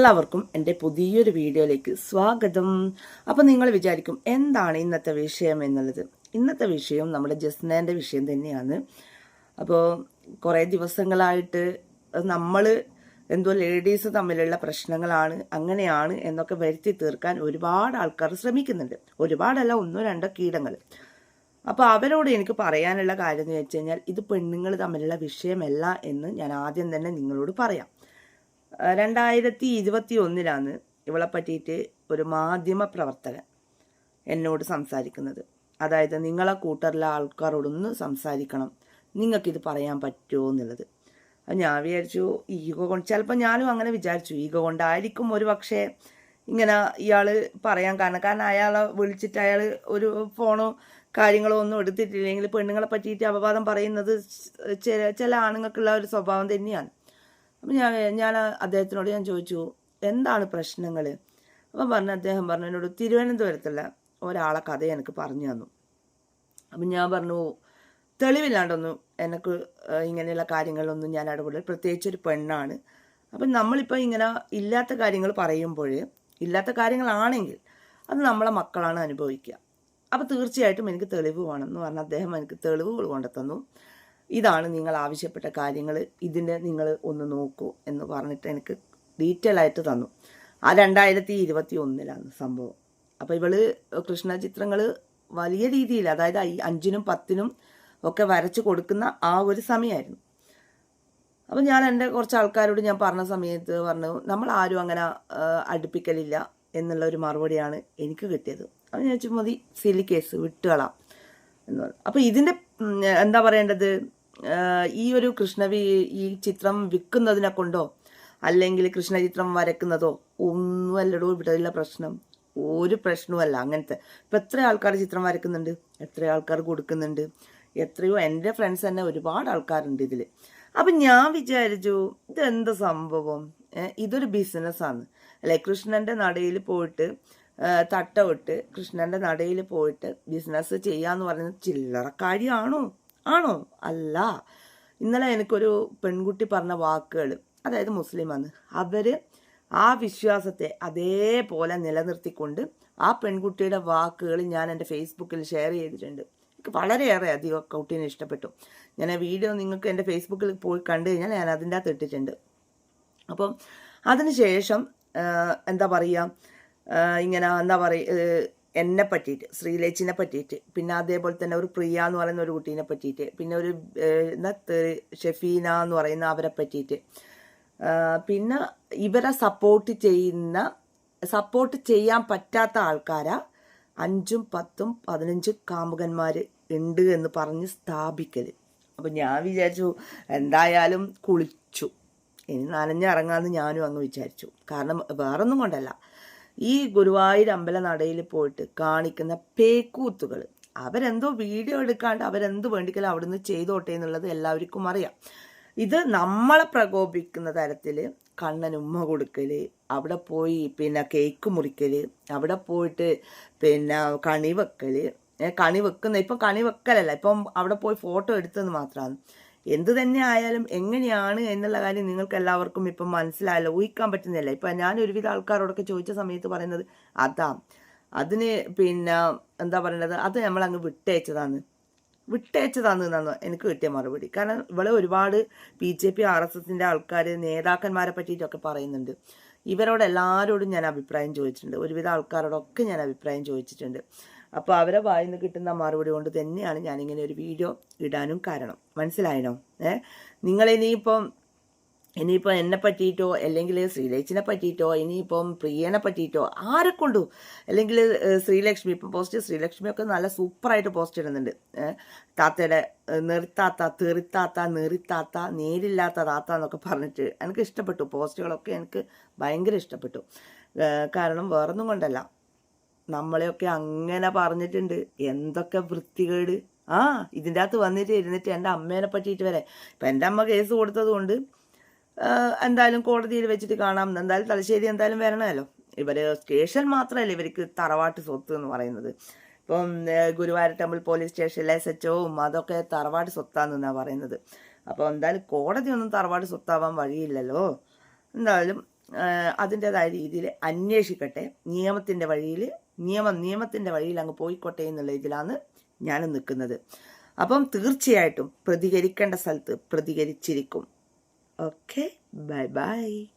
എല്ലാവർക്കും എന്റെ പുതിയൊരു വീഡിയോയിലേക്ക് സ്വാഗതം. അപ്പോൾ നിങ്ങൾ വിചാരിക്കും എന്താണ് ഇന്നത്തെ വിഷയം എന്നുള്ളത്? ഇന്നത്തെ വിഷയം നമ്മുടെ ജസ്നേന്റെ വിഷയം തന്നെയാണ്. അപ്പോൾ കുറേ ദിവസങ്ങളായിട്ട് നമ്മൾ എന്തോ ലേഡീസ് തമ്മിലുള്ള പ്രശ്നങ്ങളാണ് അങ്ങനെയാണ് എന്നൊക്കെ വരുത്തി തീർക്കാൻ ഒരുപാട് ആൾക്കാർ ശ്രമിക്കുന്നുണ്ട്. ഒരുപാടല്ല ഒന്നോ രണ്ടോ കീടങ്ങൾ. അപ്പോൾ അവരോട് എനിക്ക് പറയാനുള്ള കാര്യം എന്ന് വെച്ച് കഴിഞ്ഞാൽ ഇത് പെണ്ണുങ്ങൾ തമ്മിലുള്ള വിഷയമല്ല എന്ന് ഞാൻ ആദ്യം തന്നെ നിങ്ങളോട് പറയാം. രണ്ടായിരത്തി ഇരുപത്തി ഒന്നിലാണ് ഇവളെ പറ്റിയിട്ട് ഒരു മാധ്യമ പ്രവർത്തകൻ എന്നോട് സംസാരിക്കുന്നത്. അതായത് നിങ്ങളെ കൂട്ടറിലെ ആൾക്കാരോടൊന്ന് സംസാരിക്കണം. നിങ്ങൾക്കിത് പറയാൻ പറ്റുമോ എന്നുള്ളത്. അപ്പം ഞാൻ വിചാരിച്ചു ഈഗോ കൊണ്ട് ചിലപ്പോൾ ഞാനും അങ്ങനെ വിചാരിച്ചു ഈഗോ കൊണ്ടായിരിക്കും ഒരു പക്ഷേ ഇങ്ങനെ ഇയാൾ പറയാൻ കാരണം. കാരണം അയാളെ വിളിച്ചിട്ട് അയാൾ ഒരു ഫോണോ കാര്യങ്ങളോ ഒന്നും എടുത്തിട്ടില്ലെങ്കിൽ പെണ്ണുങ്ങളെ പറ്റിയിട്ട് അപവാദം പറയുന്നത് ചില ചില ആണുങ്ങൾക്കുള്ള ഒരു സ്വഭാവം തന്നെയാണ്. അപ്പം ഞാൻ ഞാൻ അദ്ദേഹത്തിനോട് ഞാൻ ചോദിച്ചു എന്താണ് പ്രശ്നങ്ങൾ അപ്പം പറഞ്ഞു അദ്ദേഹം പറഞ്ഞു എന്നോട് തിരുവനന്തപുരത്തുള്ള ഒരാളെ കഥ എനിക്ക് പറഞ്ഞു തന്നു. അപ്പം ഞാൻ പറഞ്ഞു തെളിവില്ലാണ്ടൊന്നും എനിക്ക് ഇങ്ങനെയുള്ള കാര്യങ്ങളിലൊന്നും ഞാൻ ഇടപെടില്ല പ്രത്യേകിച്ച് ഒരു പെണ്ണാണ്. അപ്പം നമ്മളിപ്പോൾ ഇങ്ങനെ ഇല്ലാത്ത കാര്യങ്ങൾ പറയുമ്പോൾ ഇല്ലാത്ത കാര്യങ്ങളാണെങ്കിൽ അത് നമ്മളെ മക്കളാണ് അനുഭവിക്കുക. അപ്പോൾ തീർച്ചയായിട്ടും എനിക്ക് തെളിവ് വേണം എന്ന് പറഞ്ഞാൽ അദ്ദേഹം എനിക്ക് തെളിവുകൾ കൊണ്ടുതന്നു. ഇതാണ് നിങ്ങൾ ആവശ്യപ്പെട്ട കാര്യങ്ങൾ ഇതിന്റെ നിങ്ങൾ ഒന്ന് നോക്കൂ എന്ന് പറഞ്ഞിട്ട് എനിക്ക് ഡീറ്റെയിൽ ആയിട്ട് തന്നു. ആ രണ്ടായിരത്തി ഇരുപത്തി ഒന്നിലാണ് സംഭവം. അപ്പോൾ ഇവൾ കൃഷ്ണ ചിത്രങ്ങൾ വലിയ രീതിയിൽ അതായത് അഞ്ചിനും പത്തിനും ഒക്കെ വരച്ച് കൊടുക്കുന്ന ആ ഒരു സമയമായിരുന്നു. അപ്പം ഞാൻ എന്റെ കുറച്ച് ആൾക്കാരോട് ഞാൻ പറഞ്ഞ സമയത്ത് പറഞ്ഞു നമ്മൾ ആരും അങ്ങനെ അടുപ്പിക്കലില്ല എന്നുള്ള ഒരു മറുപടിയാണ് എനിക്ക് കിട്ടിയത്. അപ്പം ഞാൻ വെച്ചാൽ മതി സിലി കേസ് വിട്ടുകളാം എന്ന് പറഞ്ഞു. അപ്പോൾ ഇതിന്റെ എന്താ പറയേണ്ടത്? ഈ ഒരു കൃഷ്ണവി ഈ ചിത്രം വിൽക്കുന്നതിനെ കൊണ്ടോ അല്ലെങ്കിൽ കൃഷ്ണ കൃഷ്ണചിത്രം വരക്കുന്നതോ ഒന്നുമല്ലടോ ഇവിടെയുള്ള പ്രശ്നം. ഒരു പ്രശ്നവുമല്ല അങ്ങനത്തെ. ഇപ്പം എത്ര ആൾക്കാർ ചിത്രം വരയ്ക്കുന്നുണ്ട്? എത്ര ആൾക്കാർ കൊടുക്കുന്നുണ്ട്? എത്രയോ എന്റെ ഫ്രണ്ട്സ് തന്നെ ഒരുപാട് ആൾക്കാരുണ്ട് ഇതിൽ അപ്പം ഞാൻ വിചാരിച്ചു ഇതെന്ത് സംഭവം? ഇതൊരു ബിസിനസ്സാണ് അല്ലെ കൃഷ്ണന്റെ നടയിൽ പോയിട്ട് ആ, തട്ട വിട്ട് കൃഷ്ണന്റെ നടയിൽ പോയിട്ട് ബിസിനസ് ചെയ്യാന്ന് പറയുന്നത് ചില്ലറക്കാരിയാണോ? ആണോ? അല്ല. ഇന്നലെ എനിക്കൊരു പെൺകുട്ടി പറഞ്ഞ വാക്കുകൾ അതായത് മുസ്ലിമാണ് അവർ ആ വിശ്വാസത്തെ അതേപോലെ നിലനിർത്തിക്കൊണ്ട് ആ പെൺകുട്ടിയുടെ വാക്കുകൾ ഞാൻ എന്റെ ഫേസ്ബുക്കിൽ ഷെയർ ചെയ്തിട്ടുണ്ട്. എനിക്ക് വളരെയേറെ അധികം കുട്ടീനെ ഇഷ്ടപ്പെട്ടു. ഞാൻ ആ വീഡിയോ നിങ്ങൾക്ക് എന്റെ ഫേസ്ബുക്കിൽ പോയി കണ്ടു കഴിഞ്ഞാൽ ഞാൻ അതിന്റെ അകത്ത് ഇട്ടിട്ടുണ്ട്. അപ്പം അതിനുശേഷം ശേഷം എന്താ പറയുക ഇങ്ങനെ എന്താ പറയുക എന്നെ പറ്റിയിട്ട് ശ്രീലേച്ചിനെ പറ്റിയിട്ട് പിന്നെ അതേപോലെ തന്നെ ഒരു പ്രിയ എന്ന് പറയുന്ന ഒരു കുട്ടീനെ പറ്റിയിട്ട് പിന്നെ ഒരു ഷെഫീന എന്ന് പറയുന്ന അവരെ പറ്റിയിട്ട്. പിന്നെ ഇവരെ സപ്പോർട്ട് ചെയ്യുന്ന സപ്പോർട്ട് ചെയ്യാൻ പറ്റാത്ത ആൾക്കാരാ അഞ്ചും പത്തും പതിനഞ്ചും കാമുകന്മാർ ഉണ്ട് എന്ന് പറഞ്ഞ് സ്ഥാപിക്കൽ അപ്പം ഞാൻ വിചാരിച്ചു എന്തായാലും കുളിച്ചു. ഇനി നനഞ്ഞിറങ്ങാമെന്ന് ഞാനും അങ്ങ് വിചാരിച്ചു. കാരണം വേറൊന്നും കൊണ്ടല്ല. ഈ ഗുരുവായൂർ അമ്പലനടയിൽ പോയിട്ട് കാണിക്കുന്ന പേക്കൂത്തുകൾ. അവരെന്തോ വീഡിയോ എടുക്കാണ്ട് അവരെന്ത് വേണ്ടിക്കലും അവിടുന്ന് ചെയ്തോട്ടെ എന്നുള്ളത് എല്ലാവർക്കും അറിയാം. ഇത് നമ്മളെ പ്രകോപിക്കുന്ന തരത്തിൽ കണ്ണൻ ഉമ്മ കൊടുക്കൽ അവിടെ പോയി പിന്നെ കേക്ക് മുറിക്കൽ അവിടെ പോയിട്ട് പിന്നെ കണി വെക്കൽ കണി വെക്കുന്ന ഇപ്പം കണി വെക്കലല്ല ഇപ്പം അവിടെ പോയി ഫോട്ടോ എടുത്തെന്ന് മാത്രമാണ്. എന്ത് തന്നെ ആയാലും എങ്ങനെയാണ് എന്നുള്ള കാര്യം നിങ്ങൾക്ക് എല്ലാവർക്കും ഇപ്പം മനസ്സിലായല്ലോ. ഊഹിക്കാൻ പറ്റുന്നില്ല. ഇപ്പം ഞാൻ ഒരുവിധ ആൾക്കാരോടൊക്കെ ചോദിച്ച സമയത്ത് പറയുന്നത് അതാ. അതിന് പിന്നെ എന്താ പറയണത്? അത് നമ്മൾ അങ്ങ് വിട്ടയച്ചതാണ്. വിട്ടയച്ചതാണ് എന്നാണ് എനിക്ക് കിട്ടിയ മറുപടി. കാരണം ഇവിടെ ഒരുപാട് B J P R S എസിന്റെ ആൾക്കാർ നേതാക്കന്മാരെ പറ്റിയിട്ടൊക്കെ പറയുന്നുണ്ട്. ഇവരോട് എല്ലാവരോടും ഞാൻ അഭിപ്രായം ചോദിച്ചിട്ടുണ്ട്. ഒരുവിധ ആൾക്കാരോടൊക്കെ ഞാൻ അഭിപ്രായം ചോദിച്ചിട്ടുണ്ട്. അപ്പോൾ അവരെ വായിൽ നിന്ന് കിട്ടുന്ന മറുപടി കൊണ്ട് തന്നെയാണ് ഞാനിങ്ങനെ ഒരു വീഡിയോ ഇടാനും കാരണം. മനസ്സിലായനോ? ഏ? നിങ്ങളിനിയിപ്പം ഇനിയിപ്പോൾ എന്നെ പറ്റിയിട്ടോ അല്ലെങ്കിൽ ശ്രീലേച്ചിനെ പറ്റിയിട്ടോ ഇനിയിപ്പം പ്രിയനെ പറ്റിയിട്ടോ ആരെ കൊണ്ടു അല്ലെങ്കിൽ ശ്രീലക്ഷ്മി ഇപ്പം പോസ്റ്റ് ശ്രീലക്ഷ്മിയൊക്കെ നല്ല സൂപ്പറായിട്ട് പോസ്റ്റ് ഇടുന്നുണ്ട്. താത്തയുടെ നിർത്താത്ത തെറിത്താത്ത നെറിത്താത്ത നേരില്ലാത്ത താത്ത എന്നൊക്കെ പറഞ്ഞിട്ട് എനിക്ക് ഇഷ്ടപ്പെട്ടു. പോസ്റ്റുകളൊക്കെ എനിക്ക് ഭയങ്കര ഇഷ്ടപ്പെട്ടു. കാരണം വേറൊന്നും കൊണ്ടല്ല. നമ്മളെയൊക്കെ അങ്ങനെ പറഞ്ഞിട്ടുണ്ട്. എന്തൊക്കെ വൃത്തികേട്. ആ ഇതിന്റെ അകത്ത് വന്നിട്ട് ഇരുന്നിട്ട് എന്റെ അമ്മേനെ പറ്റിയിട്ട് വരെ. ഇപ്പം എന്റെ അമ്മ കേസ് കൊടുത്തത് കൊണ്ട് എന്തായാലും കോടതിയിൽ വെച്ചിട്ട് കാണാം. എന്തായാലും തലശ്ശേരി എന്തായാലും വരണമല്ലോ. ഇവർ സ്റ്റേഷൻ മാത്രമല്ല ഇവർക്ക് തറവാട്ട് സ്വത്ത് എന്ന് പറയുന്നത്. ഇപ്പം ഗുരുവായൂർ ടെമ്പിൾ പോലീസ് സ്റ്റേഷനിലെ എസ് എച്ച് ഒവും അതൊക്കെ തറവാട് സ്വത്താണെന്നാണ് പറയുന്നത്. അപ്പോൾ എന്തായാലും കോടതി ഒന്നും തറവാട് സ്വത്താവാൻ വഴിയില്ലല്ലോ. എന്തായാലും അതിന്റെതായ രീതിയിൽ അന്വേഷിക്കട്ടെ. നിയമത്തിന്റെ വഴിയിൽ നിയമം നിയമത്തിന്റെ വഴിയിൽ അങ്ങ് പോയിക്കോട്ടെ എന്നുള്ള ഇതിലാണ് ഞാൻ നിൽക്കുന്നത്. അപ്പം തീർച്ചയായിട്ടും പ്രതികരിക്കേണ്ട സ്ഥലത്ത് പ്രതികരിച്ചിരിക്കും. Okay bye bye.